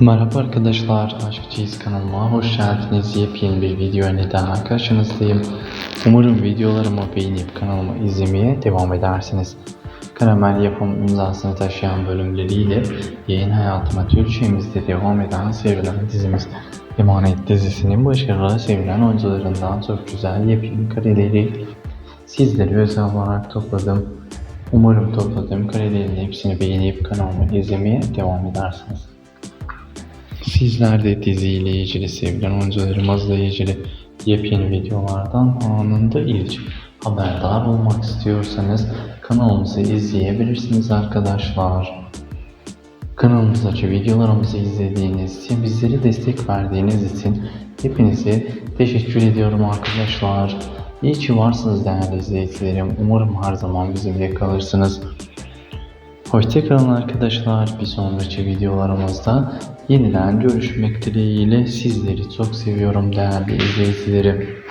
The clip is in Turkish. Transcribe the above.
Merhaba arkadaşlar, Aşkçıyız kanalıma hoş geldiniz. Yepyeni bir video ile daha karşınızdayım. Umarım videolarımı beğenip kanalımı izlemeye devam edersiniz. Karamel yapım imzasını taşıyan bölümleriyle yayın hayatıma Türkçemizde devam eden sevilen dizimiz Emanet dizisinin başarılı sevilen oyuncularından çok güzel yepyeni kareleri sizlere özel olarak topladım. Umarım topladığım karelerin hepsini beğenip kanalımı izlemeye devam edersiniz. Sizler de diziyle ilgili sevilen oyuncularımızla ilgili yepyeni videolardan anında ilk haberdar olmak istiyorsanız kanalımızı izleyebilirsiniz arkadaşlar. Kanalımızdaki videolarımızı izlediğiniz için, bizlere destek verdiğiniz için hepinize teşekkür ediyorum arkadaşlar. İyi ki varsınız değerli izleyicilerim. Umarım her zaman bizimle kalırsınız. Hoşçakalın arkadaşlar. Bir sonraki videolarımızda yeniden görüşmek dileğiyle sizleri çok seviyorum değerli izleyicilerim.